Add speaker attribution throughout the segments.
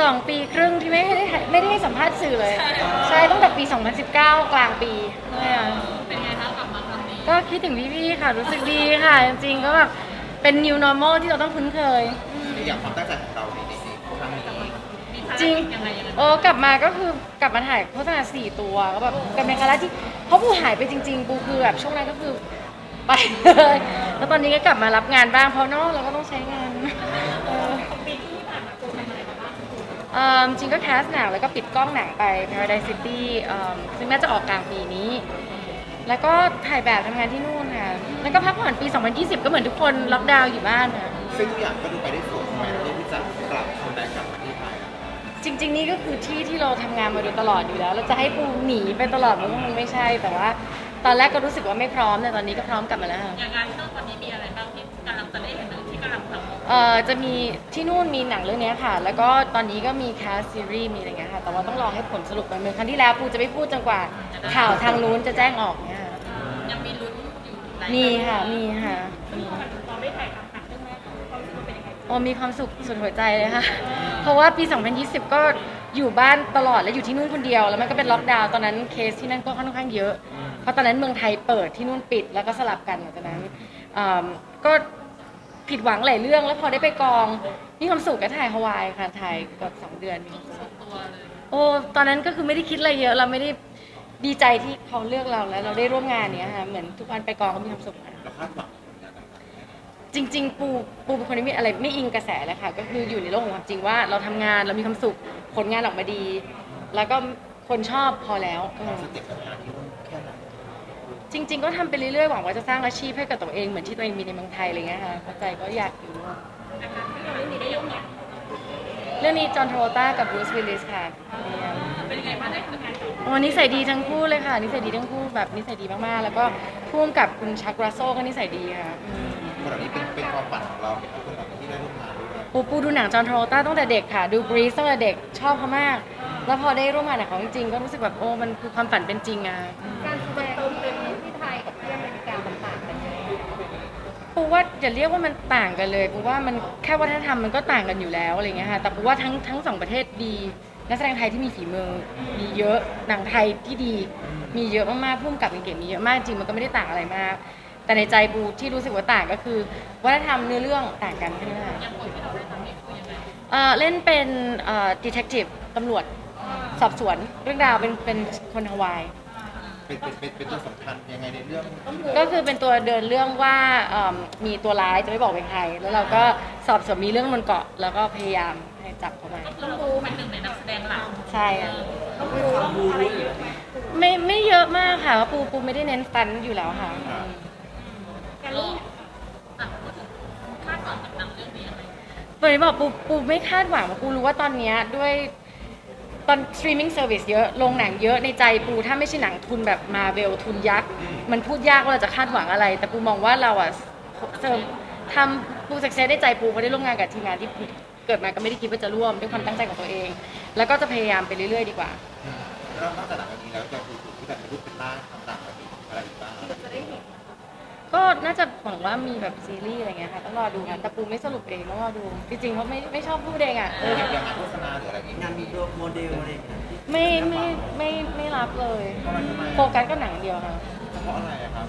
Speaker 1: สองปีครึ่งที่ไม่ได้ให้ไม่ได้ให้สัมภาษณ์สื่อเลย ใช่ตั้งแต่ปี 2019 กลางปีเนี่ย
Speaker 2: เป็นไงคะกลับมาครั้งนี้
Speaker 1: ก็คิดถึงพี่ๆค่ะรู้สึกดีค่ะ จริงๆก็แบบเป็น new normal ที่เราต้องคุ้นเคย
Speaker 3: อย่างความตั้งใจของเราในในในครั้งนี้
Speaker 2: มีภาร
Speaker 1: จริง
Speaker 2: กิจยังไงยังไง
Speaker 1: โอ้กลับมาก็คือกลับมาถ่ายโฆษณาสี่ตัวก็แบบกันเป็นครั้งแรกที่เพราะปูหายไปจริง ๆ ปูคือแบบช่วงนั้นก็คือไปเลยแล้วตอนนี้ก็กลับมารับงานบ้างเพราะเนอกเราก็ต้องใช้งานเออ
Speaker 2: ปีที่ผ่านมาปูทำอะไรมาบ้าง
Speaker 1: เอิ่มจริงก็แคสหนังแล้วก็ปิดกล้องหนังไป Paradise City เอิ่มซึ่งน่าจะออกกลางปีนี้ แล้วก็ถ่ายแบบทำงานที่นู่นค่ะ แล้วก็พักผ่อนปี 2020 ก็เหมือนทุกคนล็อกดาวน์อยู่บ้านค่ะ
Speaker 3: ซึ่งทุกอย่างก็ดูไปได้สวยใช่ไหมเรื่องที่จะกลับคนได้กลับมาที่ไทย
Speaker 1: จริง ๆ นี่ก็คือที่ที่เราทำงานมาโดยตลอดอยู่แล้ว เราจะให้ปูหนีไปตลอดมันก็คงไม่ใช่ แต่ว่า ตอนแรกก็รู้สึกว่าไม่พร้อมแต่ตอนนี้ก็พร้อมกลับมาแล้วค่ะ
Speaker 2: อย่างงานที่นู่นตอนนี้มีอะไรบ้างที่กำลังจะได้เห็นหรือที่กำลังทำ
Speaker 1: เอ่อจะมีที่นู่นมีหนังเรื่องเนี้ยค่ะ แล้วก็ตอนนี้ก็มีแคสซีรีส์มีอะไรเงี้ยค่ะ แต่ว่าต้องรอให้ผลสรุปกันเหมือนครั้งที่แล้วปูจะไม่พูดจนกว่า ข่าวทางนู้นจะแจ้งออกเนี่ยค่ะ
Speaker 2: ยังมีลุ้นอยู่หลาย
Speaker 1: มีค่ะ มีค่ะมี
Speaker 2: ตอนได้ถ่ายทำหนังเรื่องแรกความรู้สึกมันเป็นยังไง
Speaker 1: โอ้มีความสุขสุดหัวใจเลยค่ะ เพราะว่าปี 2020 ก็อยู่บ้านตลอดและอยู่ที่นู่นคนเดียว แล้วมันก็เป็นล็อกดาวน์ตอนนั้นเคสที่นั่นก็ค่อนข้างเยอะ เพราะตอนนั้นเมืองไทยเปิดที่นู่นปิดแล้วก็สลับกันหลังจากนั้นอืมก็ ผิดหวังหลายเรื่องแล้วพอได้ไปกองมีความสุขก็ถ่ายฮาวายค่ะถ่ายเกับสองเดือนมีความสุข
Speaker 2: ตัวเลย
Speaker 1: โอ้ตอนนั้นก็คือไม่ได้คิดอะไรเยอะเราไม่ได้ดีใจที่เขาเลือกเราแล้ว เราได้ร่วมงานเนี้ยค่ะเหมือนทุกวันไปกองก็มีความสุขนะ
Speaker 3: เราคาดหวังผลงานอะ
Speaker 1: จริง ๆ ปูปูเป็นคนที่ไม่อะไรไม่อิงกระแสเลยค่ะ ก็คืออยู่ในโลกของความจริงว่าเราทำงานเรามีความสุขผลงานออกมาดี แล้วก็คนชอบพอแล้ว
Speaker 3: สเต็ปกับงานที่นู่นแค่ไหน
Speaker 1: จริง ๆ ก็ทำไปเรื่อยๆหวังว่าจะสร้างอาชีพให้กับตัวเองเหมือนที่ตัวเองมีในเมืองไทยอะไรเงี้ยค่ะเข้าใจก็อยากอยู่ด้วย
Speaker 2: นะคะที่เราเรื่องนี้ได้ร่วมงาน
Speaker 1: เรื่องนี้จอห์นโทรต้ากับบรูซวิลลิสค่ะเนี่ย
Speaker 2: เป็นยังไงบ้างได้ทำงานกับ
Speaker 1: โอ้นิสัยดีทั้งคู่เลยค่ะนิสัยดีทั้งคู่แบบนิสัยดีมากๆ แล้วก็พ่วงกับคุณชักรัสโซก็นิสัยดีค่ะอืม
Speaker 3: คนเหล่านี้เป็นเป็นความฝันของเราเป็นคนเหล่านี้ที่ได้ร่วมงานด้วย
Speaker 1: ปูปูดูหนังจอห์นโทรต้าตั้งแต่เด็กค่ะ ดูบรีซตั้งแต่เด็กชอบเขามาก แล้วพอได้ร่วมงานกับเขาจริงๆก็รู้สึกแบบโอ้มันคือความฝันเป็นจริงอะ
Speaker 4: การแสดง ปู
Speaker 1: ว่าอย่าเรียกว่ามันต่างกันเลยปูว่ามันแค่วัฒนธรรมมันก็ต่างกันอยู่แล้วอะไรเงี้ยค่ะแต่ปูว่าทั้งทั้งสองประเทศดีนักแสดงไทยที่มีฝีมือมีเยอะหนังไทยที่ดีมีเยอะมากๆพุ่มกับเก่งๆมีเยอะมากจริงมันก็ไม่ได้ต่างอะไรมาก แต่ในใจปูที่รู้สึกว่าต่างก็คือวัฒนธรรมเนื้อเรื่องต่างกันแค่นั้นแหละ
Speaker 2: อย่างบทที่เราได้ทำนี่คือยังไง
Speaker 1: เล่นเป็นเอ่อ detective ตำรวจสอบสวนเรื่องราวเป็นเป็นคนฮาวาย
Speaker 3: เป็นเป็นเป็นเป็นตัวสำคัญยังไงในเรื่อง
Speaker 1: ก็คือเป็นตัวเดินเรื่องว่าเอิ่มมีตัวร้ายจะไม่บอกเป็นใคร แล้วเราก็สอบสวนมีเรื่องบนเกาะ แล้วก็พยายามให้จับเขาไป
Speaker 2: ก็คือเราเป็นหนึ่งในนักแสดงหลัก
Speaker 1: ใช่อะ
Speaker 2: ต้องรู้ต้องอะไรเยอะไหม
Speaker 1: ไม่ไม่เยอะมากค่ะเพราะปูปูไม่ได้เน้นสตันอยู่แล้วค่ะอืม
Speaker 2: การรู้อะพูดถึงคาดหวังกับหนังเรื่องนี้ยังไง
Speaker 1: ตัวนี้บอกปูปูไม่คาดหวังเพราะปูรู้ว่าตอนเนี้ยด้วย ตอน streaming service เยอะลงหนังเยอะในใจปูถ้าไม่ใช่หนังทุนแบบมาเวลทุนยักษ์ มันพูดยากว่าเราจะคาดหวังอะไร แต่ปูมองว่าเราอะเสริมทำปูสักเซสได้ใจปูเพราะได้ร่วมงานกับทีมงานที่เกิดมาก็ไม่ได้คิดว่าจะร่วมด้วยความตั้งใจของตัวเอง แล้วก็จะพยายามไปเรื่อยๆ ดีกว่า
Speaker 3: แล้วนอกจากหนังอันนี้แล้วจะดูที่แบบเป็นรูปเป็นร่างทำต่างกันอีกอะไรอีกบ้าง
Speaker 1: ก็น่าจะหวังว่ามีแบบซีรีส์อะไรเงี้ยค่ะต้องรอดูค่ะแต่ปูไม่สรุปเองต้องรอดู จริงๆเพราะไม่ไม่ชอบพูดเองอะเออ
Speaker 3: อย่างอย่างงานโฆษณาหรืออะไรอย่างงี้
Speaker 5: งานมีตัวโมเดลอะไรอย่างเงี้ย
Speaker 1: ไม่ไม่ไม่ไม่รับเลย
Speaker 3: ทำไมทำไม
Speaker 1: โฟกัสกับหนังอย่างเดียวค่ะ
Speaker 3: เพราะอะไรอะครับ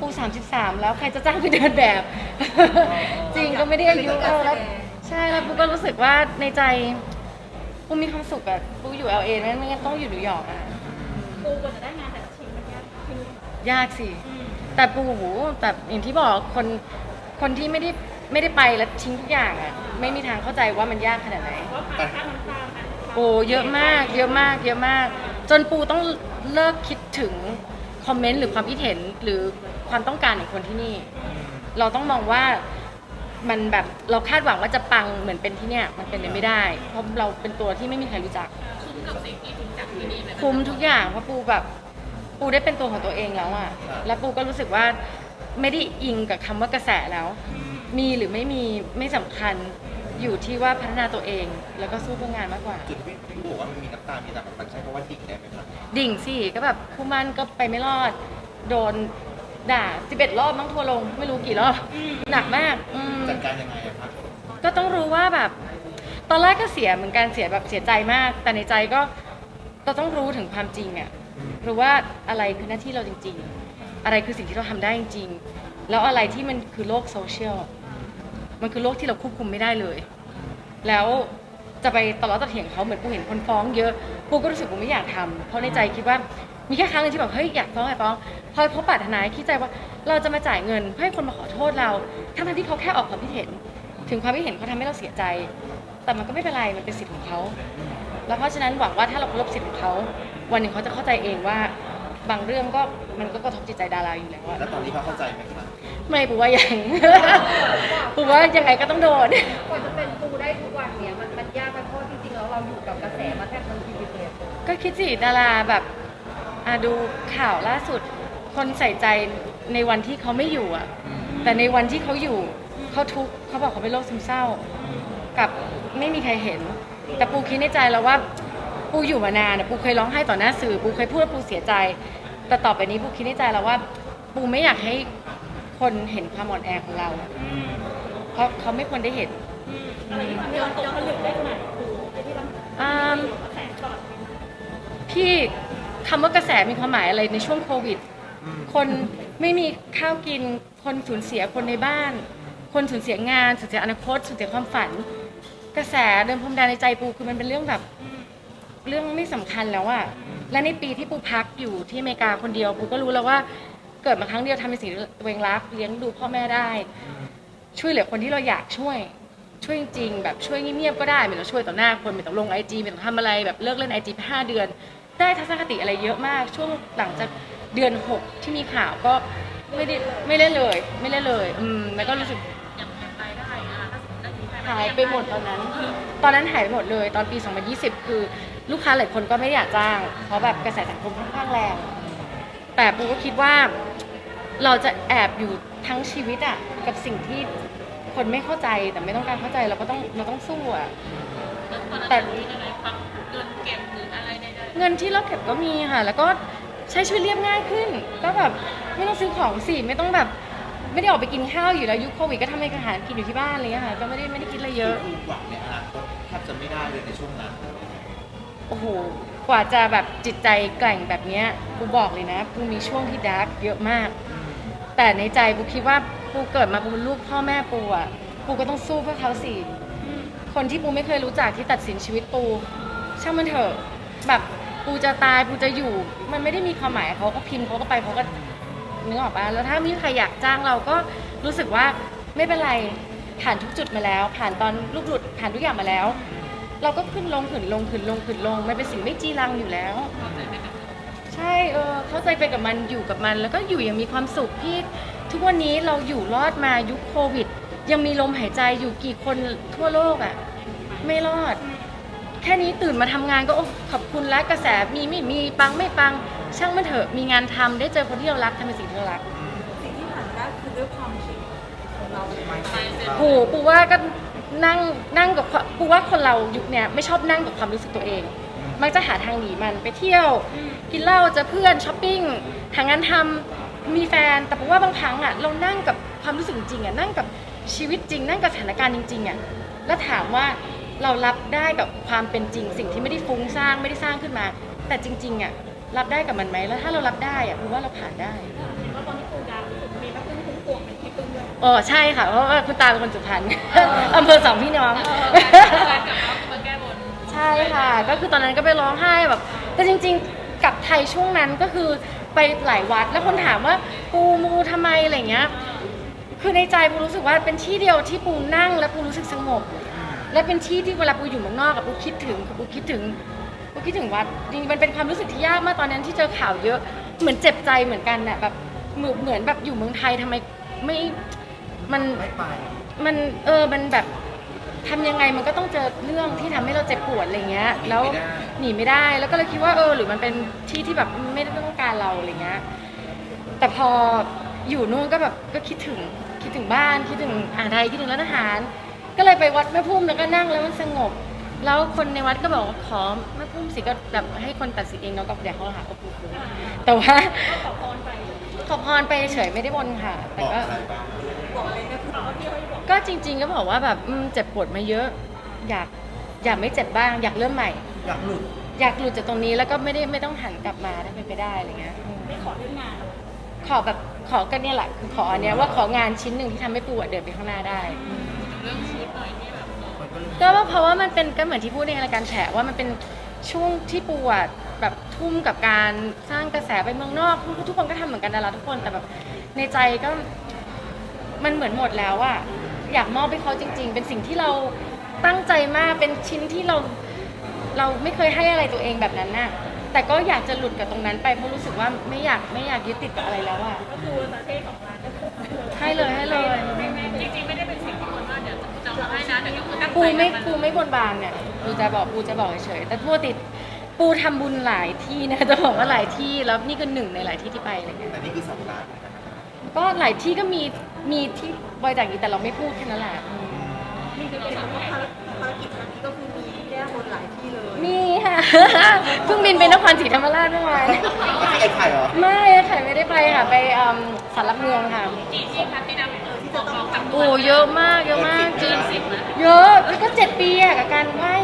Speaker 1: ปู33 แล้วใครจะจ้างไปเดินแบบ จริงก็ไม่ได้อายุเออแล้วใช่แล้วปูก็รู้สึกว่าในใจปูมีความสุขอะปูอยู่ LA ไม่ไม่งั้นต้องอยู่นิวยอร์กอะ
Speaker 4: ปูกว่าจะได้งานแต่ละชิ้นมันยากคือยา
Speaker 1: กสิ แต่ปูโหแต่อย่างที่บอกคนคนที่ไม่ได้ไม่ได้ไปแล้วทิ้งทุกอย่างอะไม่มีทางเข้าใจว่ามันยากขนาดไหน
Speaker 2: ว่าผ่านข้ามน้ำตาลนะ
Speaker 1: โอ้เยอะมากเยอะมาก เยอะมาก จนปูต้องเลิกคิดถึงคอมเมนต์หรือความคิดเห็นหรือความต้องการของคนที่นี่ เราต้องมองว่ามันแบบเราคาดหวังว่าจะปังเหมือนเป็นที่เนี่ยมันเป็นไปไม่ได้ เพราะเราเป็นตัวที่ไม่มีใครรู้จัก
Speaker 2: คุ้มกับสิ่งที่คุณจากที่นี่เลยนะ
Speaker 1: คุ้มทุกอย่างเพราะปูแบบ ปูได้เป็นตัวของตัวเองแล้วอะแล้วปูก็รู้สึกว่าไม่ได้อิงกับคำว่ากระแสแล้ว มีหรือไม่มีไม่สำคัญอยู่ที่ว่าพัฒนาตัวเอง แล้วก็สู้เพื่องานมากกว่า
Speaker 3: จุดที่พี่บอกว่ามันมีน้ำตา มีแต่มันใช้คำว่าดิ่งได้ไหมครับ
Speaker 1: ดิ่งสิก็แบบคู่มันก็ไปไม่รอด โดนด่า11รอบมั้งทัวร์ลง ไม่รู้กี่รอบหนักมากอืม
Speaker 3: จัดการยังไงอะครับ
Speaker 1: ก็ต้องรู้ว่าแบบ ตอนแรกก็เสียเหมือนกันเสียแบบเสียใจมาก แต่ในใจก็ เราต้องรู้ถึงความจริงอะรู้ว่าอะไรคือหน้าที่เราจริง ๆ อะไรคือสิ่งที่เราทำได้จริง ๆ แล้วอะไรที่มันคือโลกโซเชียลมันคือโลกที่เราควบคุมไม่ได้เลย แล้วจะไปตลอดตะเถียงเขาเหมือนปูเห็นคนฟ้องเยอะปูก็รู้สึกปูไม่อยากทำเพราะในใจคิดว่ามีแค่ครั้งนึงที่แบบเฮ้ยอยากฟ้องอยากฟ้อง พอพบปรารถนายคิดใจว่าเราจะมาจ่ายเงินเพื่อให้คนมาขอโทษเราทั้งที่เขาแค่ออกความคิดเห็น ถึงความคิดเห็นเขาทำให้เราเสียใจ แต่มันก็ไม่เป็นไรมันเป็นสิทธิ์ของเขา แล้วเพราะฉะนั้นหวังว่าถ้าเราเคารพสิทธิ์ของเขา วันหนึ่งเขาจะเข้าใจเองว่า บางเรื่องก็มันก็กระทบจิตใจดาราอยู่แล้วอะ
Speaker 3: แล้วตอนนี้เขาเข้าใจไหมครับ
Speaker 1: ไม่ปูว่ายัง ปูว่ายังไงก็ต้องโดน
Speaker 4: กว่าจะเป็นปูได้ทุกวันเนี่ยมันมันยากไหมเพราะจริงๆแล้วเราอยู่กับกระแสมาแทบทั้งชีวิตเลย
Speaker 1: ก็คิดสิดาราแบบอะดูข่าวล่าสุด คนใส่ใจในวันที่เขาไม่อยู่อะแต่ในวันที่เขาอยู่เขาทุกข์เขาบอกเขาเป็นโรคซึมเศร้า กับไม่มีใครเห็น แต่ปูคิดในใจแล้วว่าปูอยู่มานานอะปูเคยร้องไห้ต่อหน้าสื่อปูเคยพูดว่าปูเสียใจ แต่ต่อไปนี้ปูคิดในใจแล้วว่า ปูไม่อยากให้คนเห็นความอ่อนแอของเราเพราะเขาไม่ควรได้เห็น
Speaker 2: เดี๋ยวตกผลึกได้ขนาด
Speaker 1: อืมพี่คำว่ากระแสมีความหมายอะไรในช่วงโควิด คนไม่มีข้าวกิน คนสูญเสียคนในบ้าน คนสูญเสียงาน สูญเสียอนาคต สูญเสียความฝัน กระแสเดินพรมแดนในใจปูคือมันเป็นเรื่องแบบเรื่องไม่สำคัญแล้วอะและในปีที่ปูพักอยู่ที่อเมริกาคนเดียวปูก็รู้แล้วว่า เกิดมาครั้งเดียวทำในสิ่งที่ตัวเองรักเลี้ยงดูพ่อแม่ได้ ช่วยเหลือคนที่เราอยากช่วย ช่วยจริงๆแบบช่วยเงียบๆก็ได้ไม่ต้องช่วยต่อหน้าคนไม่ต้องลงไอจีไม่ต้องทำอะไรแบบเลิกเล่นไอจีไปห้าเดือน ได้ทัศนคติอะไรเยอะมาก ช่วงหลังจากเดือนหกที่มีข่าวก็ไม่ได้ไม่เล่นเลย ไม่เล่นเลย อืมแล้วก็รู้สึก หายไปหมดตอนนั้น ตอนนั้นหายไปหมดเลย ตอนปี 2020 คือลูกค้าหลายคนก็ไม่ได้อยากจ้าง เพราะแบบกระแสสังคมค่อนข้างแรง แต่ปูก็คิดว่าเราจะแอบอยู่ทั้งชีวิตอะกับสิ่งที่คนไม่เข้าใจแต่ไม่ต้องการเข้าใจเราก็ต้องเราต้องสู้อะ
Speaker 2: แต่มีอะไรความเงินเก็บหรืออะไรใด
Speaker 1: เงินที่เราเก็บก็มีค่ะ แล้วก็ใช้ชีวิตเรียบง่ายขึ้น ก็แบบไม่ต้องซื้อของสิไม่ต้องแบบ ไม่ได้ออกไปกินข้าวอยู่แล้วยุคโควิดก็ทำอาหารกินอยู่ที่บ้านอะไรอย่างเงี้ยค่ะก็ไม่ได้ไม่ได้คิดอะไรเยอะ
Speaker 3: คือหวังในอนาคตแทบจะไม่ได้เลยในช่วงนั้น
Speaker 1: โอ้โห กว่าจะแบบจิตใจแกร่งแบบเนี้ยปูบอกเลยนะปูมีช่วงที่ดาร์กเยอะมาก แต่ในใจปูคิดว่าปูเกิดมาปูเป็นลูกพ่อแม่ปูอะปูก็ต้องสู้เพื่อเขาสิ คนที่ปูไม่เคยรู้จักที่ตัดสินชีวิตปูช่างมันเถอะแบบปูจะตายปูจะอยู่ มันไม่ได้มีความหมายเขาก็พิมพ์เขาก็ไปเขาก็ นึกออกปะแล้วถ้ามีใครอยากจ้างเราก็รู้สึกว่าไม่เป็นไรผ่านทุกจุดมาแล้ว ผ่านตอนลูกหลุดผ่านทุกอย่างมาแล้ว เราก็ขึ้นลงขึ้นลงขึ้นลงขึ้นลงมันเป็นสิ่งไม่จีรังอยู่แล้ว ใช่เออเข้าใจไปกับมันอยู่กับมัน แล้วก็อยู่อย่างมีความสุขที่ทุกวันนี้เราอยู่รอดมายุคโควิด ยังมีลมหายใจอยู่กี่คนทั่วโลกอะ่ะไม่รอด แค่นี้ตื่นมาทำงานก็โอ้ขอบคุณและกระแสมีไม่มีปังไม่ปัง ช่างมันเถอะมีงานทำได้เจอคนที่เรารักทำในสิ่งที่เรารัก
Speaker 5: สิ่งที่ผ่านได้คือด้วยความคิดของเราไม่
Speaker 2: ๆไปเสร็จ
Speaker 1: ปูปูว่าก็นั่งนั่งกับความปูว่าคนเรายุคเนี้ยไม่ชอบนั่งกับความรู้สึกตัวเอง มักจะหาทางหนีมันไปเที่ยว กินเหล้าเจอเพื่อนช้อปปิ้งหางานทำมีแฟนแต่ปูว่าบางครั้งอะเรานั่งกับความรู้สึกจริงอะนั่งกับชีวิตจริง นั่งกับสถานการณ์จริงๆอะแล้วถามว่าเรารับได้กับความเป็นจริง สิ่งที่ไม่ได้ฟุ้งสร้างไม่ได้สร้างขึ้นมา แต่จริงๆอะ รับได้กับมันไหมแล้วถ้าเรารับได้อะปูว่าเราผ่านได้
Speaker 4: แล้วตอนนี้ปูดาวมีแม่พึ่งคุ้มพวงเป็นที่พึ่งด้วย
Speaker 1: เออใช่ค่ะ เพราะว่าคุณตาเป็นคนสุพรรณอำเภอสองพี่น้อง
Speaker 2: การกลับมามาแก้บน
Speaker 1: ใช่ค่ะ ก็คือตอนนั้นก็ไปร้องไห้แบบแต่จริง ๆกลับไทยช่วงนั้นก็คือไปหลายวัดแล้วคนถามว่าปูมูทำไมอะไรเงี้ยคือในใจปูรู้สึกว่าเป็นที่เดียวที่ปูนั่งแล้วปูรู้สึกสงบ และเป็นที่ที่เวลาปูอยู่เมืองนอกกับปูคิดถึงกับปูคิดถึง คิดถึงวัดจริงๆมันเป็นความรู้สึกที่ยากมากตอนนั้นที่เจอข่าวเยอะ เหมือนเจ็บใจเหมือนกันน่ะแบบเหมือนเหมือนแบบอยู่เมืองไทยทำไมไม่มัน
Speaker 5: ไม่ไป
Speaker 1: มันเออมันแบบทำยังไงมันก็ต้องเจอเรื่องที่ทำให้เราเจ็บปวดอะไรเงี้ย แล้วหนีไม่ได้แล้วก็เลยคิดว่าเออ หรือมันเป็นที่ที่แบบไม่ได้ต้องการเราอะไรเงี้ย แต่พออยู่นู่นก็แบบก็คิดถึงคิดถึงบ้านคิดถึงอาหารไทยคิดถึงร้านอาหาร ก็เลยไปวัดแม่พุ่มแล้วก็นั่งแล้วมันสงบ แล้วคนในวัดก็บอกว่าขอแม่พุ่มสิก็แบบให้คนตัดสินเองเนาะก็เดี๋ยวเขาหาเขาพูดแต่ว่า
Speaker 4: ขอพรไป
Speaker 1: ขอพรไปเฉยไม่ได้บนค่ะ แต่
Speaker 3: บอก
Speaker 1: ก็
Speaker 3: อะไรบ้าง
Speaker 5: บอกเลยก็คือ
Speaker 1: ก็จริง ๆ ก็บอกว่าแบบอืมเจ็บปวดมาเยอะ อยากอยากไม่เจ็บบ้าง อยากเริ่มใหม่
Speaker 3: อยากหลุด
Speaker 1: อยากหลุดจากตรงนี้แล้วก็ไม่ได้ไม่ต้องหันกลับมาถ้าเป็นไปได้อะไรเงี้ยอืม
Speaker 2: ไม่ขอเรื่องงาน
Speaker 1: ขอแบบขอกันเนี่ยแหละคือขออันเนี้ยว่าของานชิ้นหนึ่งที่ทำให้ปูอะเดินไปข้างหน้าได้
Speaker 2: เรื่องชุดหน่อยที่แบบ
Speaker 1: ก็ว่าเพราะว่ามันเป็นก็เหมือนที่พูดในรายการแฉว่ามันเป็นช่วงที่ปูอะแบบทุ่มกับการสร้างกระแสไปเมืองนอกทุกทุกคนก็ทำเหมือนกันดาราทุกคนแต่แบบในใจก็มันเหมือนหมดแล้วอะอยากมอบให้เขาจริง ๆ เป็นสิ่งที่เราตั้งใจมากเป็นชิ้นที่เราเราไม่เคยให้อะไรตัวเองแบบนั้นน่ะแต่ก็อยากจะหลุดกับตรงนั้นไปเพราะรู้สึกว่าไม่อยากไม่อยากยึดติดกับอะไรแล้วอะ
Speaker 2: ก็คือประเทศของ ปู
Speaker 1: ไม่
Speaker 2: ทำน
Speaker 1: ปูไม่บนบานเนี่ยปูจะบอกปูจะบอกเฉยๆแต่ปกติปูทำบุญหลายที่นะจะบอกว่าหลายที่แล้วนี่ก็หนึ่งในหลายที่ที่ไปอะไรเงี้ย
Speaker 3: แต่นี่คือสองล้านนะครับ
Speaker 1: ก็หลายที่ก็มีมีที่บริจาคอยู่แต่เราไม่พูดแค่นั้นแหละอืม
Speaker 5: มีคือเป็นว่าภารภารกิจครั้งนี้ก็คือมีแก้บน หลายที่เลย
Speaker 1: มีค่ะ เพิ่งบินไปนครศรีธรรมราชเมื่อวาน
Speaker 3: ไอ้ไข่เหรอ
Speaker 1: ไม่ค่ะไม่ได้ไปค่ะ ไปอืมสารหลักเมืองค่ะ
Speaker 2: กี่ที่คะที่นำเออที่จะต้องทำ
Speaker 1: โอ้เยอะมากเยอะมากจริง
Speaker 2: สิบนะ
Speaker 1: เยอะแล้วก็เจ็ดปีอะกับการไหว้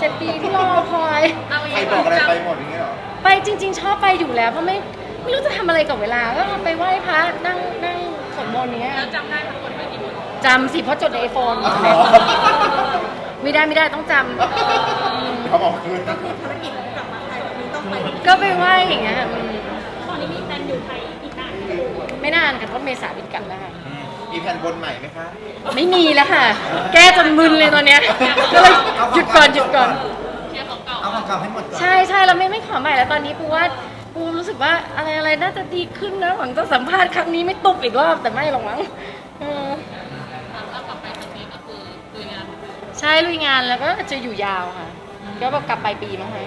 Speaker 1: เจ็ดปีที่รอคอย
Speaker 2: เอา
Speaker 3: ใครบอกอะไรไปหมดอย่างเงี้ยเหรอ
Speaker 1: ไปจริง ๆ ชอบไปอยู่แล้วเพราะไม่ไม่รู้จะทำอะไรกับเวลา ก็ไปไหว้พระนั่งนั่งสวดมนต์เนี้ย
Speaker 2: แล้วจำได้ทั้งหมดไปกี่คน
Speaker 1: จำสิเพราะจดในไอโฟนไม่ได้ไม่ได้ต้องจำ
Speaker 3: เขาบอกคือ
Speaker 5: ก็คือภารกิจกลับมาไทยวันนี้ต้องไป
Speaker 1: ก็ไปไหว้อย่างเงี้ยอืม
Speaker 2: ตอนนี้มีแฟนอยู่ไทยอีกนาน
Speaker 1: ไม่นานกันเพราะเมษาบินกลับแล้วค่ะ
Speaker 3: มีแผนบนใหม่ไหมคะ
Speaker 1: ไม่มีแล้วค่ะ แก้จนมึนเลยตอนเนี้ยก็เลยหยุดก่อนหยุดก่อน
Speaker 2: เคลียร์ของเก่า
Speaker 3: เอาของเก่าให้หมดก่อน
Speaker 1: ใช่ใช่เราไม่ไม่ขอใหม่แล้วตอนนี้ปูว่าปูรู้สึกว่าอะไรอะไรน่าจะดีขึ้นนะหวังจะสัมภาษณ์ครั้งนี้ไม่ตุบอีกรอบแต่ไม่หรอกมั้งเออ
Speaker 2: แล้วกลับไปครั้งนี้ก็คือคุยงาน
Speaker 1: ใช่ลุยงานแล้วก็จะอยู่ยาวค่ะ ก็แบบกลับไปลายปีมั้งคะ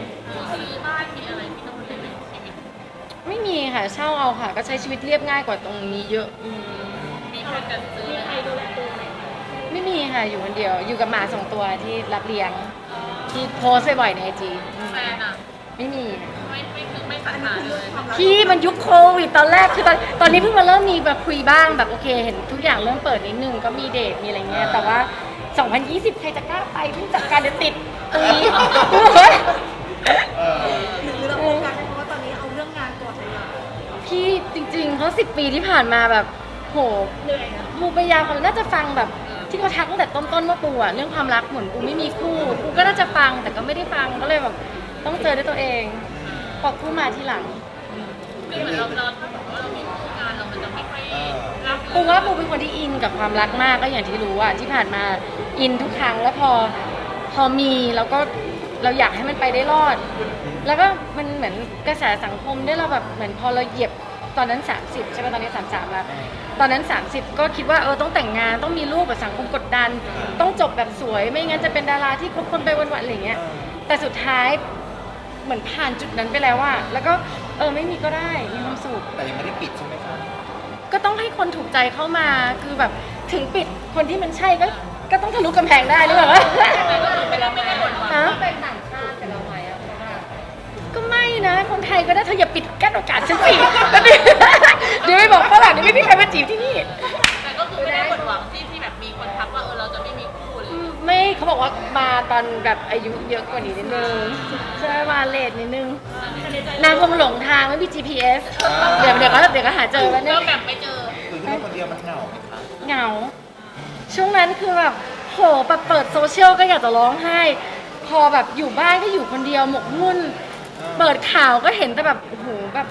Speaker 2: ซื้อบ้านมีอะไรที่ต้องเป็นชีวิต
Speaker 1: ไม่มีค่ะเช่าเอาค่ะ ก็ใช้ชีวิตเรียบง่ายกว่าตรงนี้เยอะอืม
Speaker 2: มีคนจะซื้อมีใครดูแลตัวไหม
Speaker 1: ไม่มีค่ะอยู่คนเดียว อยู่กับหมาสองตัวที่รับเลี้ยงที่โพสต์บ่อยๆในไอจี
Speaker 2: แฟนอะ
Speaker 1: ไม่มีค่ะ
Speaker 2: ไม่ไม่คือไม่สัญหาเลย
Speaker 1: พี่มันยุคโควิดตอนแรกคือตอนตอนนี้เพิ่งมาเริ่มมีแบบคุยบ้างแบบโอเค เห็นทุกอย่างเริ่มเปิดนิดนึงก็มีเดทมีอะไรเงี้ยแต่ว่า 2020 ใครจะกล้าไปเพิ่งจัดการเดี๋ยวติด ตรงนี้
Speaker 3: เออ
Speaker 5: หรือเราโฟกัสเพราะว่าตอนนี้เอาเรื่องงานก่อนเลยอะ
Speaker 1: พี่จริงๆเขาสิบปีที่ผ่านมาแบบ โห
Speaker 2: เหนื่อยนะ
Speaker 1: ปูพยายามเขาน่าจะฟังแบบ ที่เขาทักตั้งแต่ต้นๆว่าปูอะเรื่องความรักเหมือนปูไม่มีคู่ปูก็น่าจะฟังแต่ก็ไม่ได้ฟังก็เลยแบบต้องเจอด้วยตัวเองพอคู่มาทีหลัง
Speaker 2: คือเหมือนเราเราถ้าแบบว่าเรามีคู่งานเรามันจะไม่ค่อยรับ
Speaker 1: ปูว่าปูเป็นคนที่อินกับความรักมากก็อย่างที่รู้อะที่ผ่านมาอินทุกครั้งแล้วพอพ อมีแล้วก็เราอยากให้มันไปได้รอด แล้วก็มันเหมือนกระแสสังคมได้เราแบบเหมือนพอเราเหยียบตอนนั้น 30 ใช่ไหมตอนนี้ 33 แล้ว ตอนนั้น 30 ก็คิดว่าเออต้องแต่งงานต้องมีลูกแบบสังคมกดดัน ต้องจบแบบสวย ไม่งั้นจะเป็นดาราที่คบคนไปวันๆอะไรอย่างเงี้ยแต่สุดท้ายเหมือนผ่านจุดนั้นไปแล้วอะแล้วก็เออไม่มีก็ได้มีความสุข
Speaker 3: แต่ยังไม่ได้ปิดใช่ไหมคะ
Speaker 1: ก็ต้องให้คนถูกใจเข้ามาคือแบบถึงปิดคนที่มันใช่ก็ ก็ต้องทะลุกำแพงได้หรือเปล่าวะ
Speaker 2: ไม่ได้ไม่ได้หมดหวัง
Speaker 1: ฮะ
Speaker 4: เป็นต่างชาติกับเราไหมอะเพราะว่า
Speaker 1: ก็ไม่นะ คนไทยก็ได้เธออย่าปิดกั้นโอกาสฉันสิแล้วเดี๋ยวเดี๋ยวไปบอกฝรั่งเดี๋ยวไม่มีใครมาจีบที่นี่
Speaker 2: แต่ก็คือไม่ได้หมดหวังที่ที่แบบมีคนทักว่าเออเราจะไม่มีคู่เลย
Speaker 1: อืมไม่เขาบอกว่ามาตอนแบบอายุเยอะกว่านี้นิดนึงใช่มาเลทนิดนึง นางคงหลงทางไม่มี GPS เดี๋ยวเดี๋ยวก็เดี๋ยวก็หาเจอแล้วเนี่
Speaker 2: ก็
Speaker 1: ย
Speaker 2: แบบไม่เจอ
Speaker 3: คือที่คนเดียวมันเหงาไหมคะ
Speaker 1: เหงา ช่วงนั้นคือแบบโหแบบเปิดโซเชียลก็อยากจะร้องไห้ พอแบบอยู่บ้านก็อยู่คนเดียวหมกมุ่น เปิดข่าวก็เห็นแต่แบบโอ้โหแบบ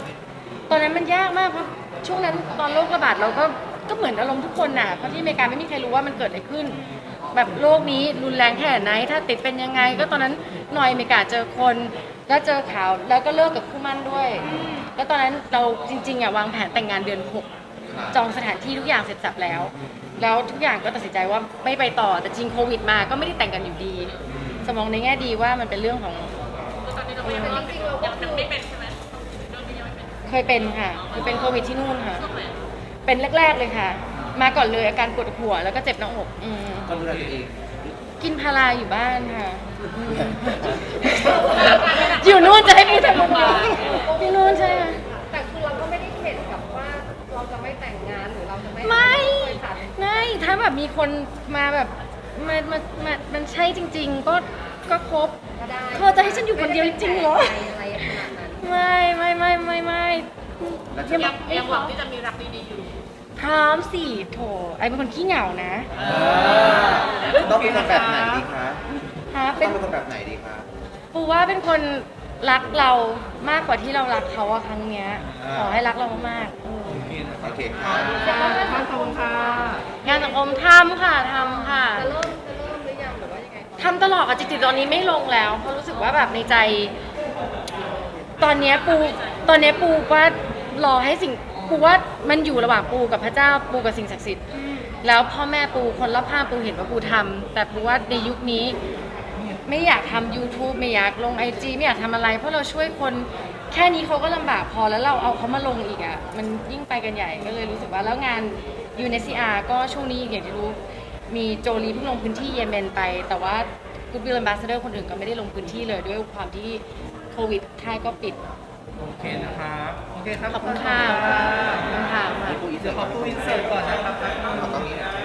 Speaker 1: ตอนนั้นมันยากมากเพราะช่วงนั้นตอนโรคระบาดเราก็ก็เหมือนอารมณ์ทุกคนน่ะเพราะที่อเมริกาไม่มีใครรู้ว่ามันเกิดอะไรขึ้น แบบโรคนี้รุนแรงแค่ไหน ถ้าติดเป็นยังไง ก็ตอนนั้นหน่อยอเมริกาเจอคน แล้วเจอข่าวแล้วก็เลิกกับคู่มั่นด้วย แล้วตอนนั้นเราจริงๆอะวางแผนแต่งงานเดือนหกจองสถานที่ทุกอย่างเสร็จสับแล้ว แล้วทุกอย่างก็ตัดสินใจว่าไม่ไปต่อแต่จริงโควิดมาก็ไม่ได้แต่งกันอยู่ดี สมองในแง่ดีว่ามันเป็นเรื่องของ
Speaker 2: คือตอนนี้เราไม่ยังยังไม่เป็นใช่ไหมโดนยังไม่เป็น
Speaker 1: เคยเป็นค่ะคือเป็นโควิดที่นู่นค่ะ
Speaker 2: ช่วงไหน
Speaker 1: เป็นแรก ๆเลยค่ะ มาก่อนเลยอาการปวดหัวแล้วก็เจ็บหน้าอกอืม
Speaker 3: ก็ดูแลตัวเอง
Speaker 1: กินพาราอยู่บ้านค่ะอืมอยู่นู่นจะให้พูดทำไมอยู่นู่นใช่ค่ะ
Speaker 4: แถ้า
Speaker 1: แบบมีคนมาแบบมามามามันใช่จริง ๆ ก็ก็ครบ
Speaker 4: ก็ได้
Speaker 1: เธอจะให้ฉันอยู่คนเดียวจริงๆเหรอ
Speaker 4: ไม่ได้แปลกใจอะไรขนาดนั้น
Speaker 1: ไม่ไม่ไม่ไม่ไม่
Speaker 3: แล้ว
Speaker 1: ยั
Speaker 3: จะ
Speaker 1: ง
Speaker 2: ยังยังหวังที่จะมีรักดีๆอยู่
Speaker 1: พร้อมสิโถไอเป็นคนขี้เหงานะ
Speaker 3: ต้องเป็นคนแบบไหนดีคะ
Speaker 1: ฮะ
Speaker 3: ต้
Speaker 1: เป็
Speaker 3: อน งเป็นคนแบบไหนดีคะ
Speaker 1: ปูว่าเป็นคนรักเรามากกว่าที่เรารักเขาอะครั้งเนี้ย ขอให้รักเรามากๆเออ
Speaker 3: โอ เคค่ะ
Speaker 5: ท่านทงค่ะ
Speaker 1: งานสังคมทำค่ะทำค่ะ
Speaker 4: จะเริ่มจะเริ่มหรือยังหรือว่ายังไง
Speaker 1: ทำตลอดอะจริงๆตอนนี้ไม่ลงแล้วเพราะรู้สึกว่าแบบในใจ ตอนเนี้ยปูตอนเนี้ยปูว่ารอให้สิ่งปูว่ามันอยู่ระหว่างปูกับพระเจ้าปูกับสิ่งศักดิ์สิทธิ์แล้วพ่อแม่ปูคนรอบข้างปูเห็นว่าปูทำแต่ปูว่าในยุคนี้ ไม่อยากทำ YouTube ไม่อยากลง IG ไม่อยากทำอะไร เพราะเราช่วยคน แค่นี้เขาก็ลำบากพอแล้วเราเอาเขามาลงอีกอะ่ะ มันยิ่งไปกันใหญ่ก็เลยรู้สึกว่าแล้วงาน UNSCR ก็ช่วงนี้อย่างที่รู้มีโจลีเพิ่งลงพื้นที่เยเมนไป แต่ว่า Goodwill Ambassador คนอื่นก็ไม่ได้ลงพื้นที่เลยด้วยความที่โควิดค่ายก็ปิด
Speaker 6: โอเคนะครับโอเคครับ
Speaker 1: ขอบคุณค่ะขอบคุณค่ะ
Speaker 3: มีผู้อีเสื
Speaker 6: เดี๋
Speaker 3: อ
Speaker 6: ยวขอตู้อินเสิร์ตก่อนนะครับ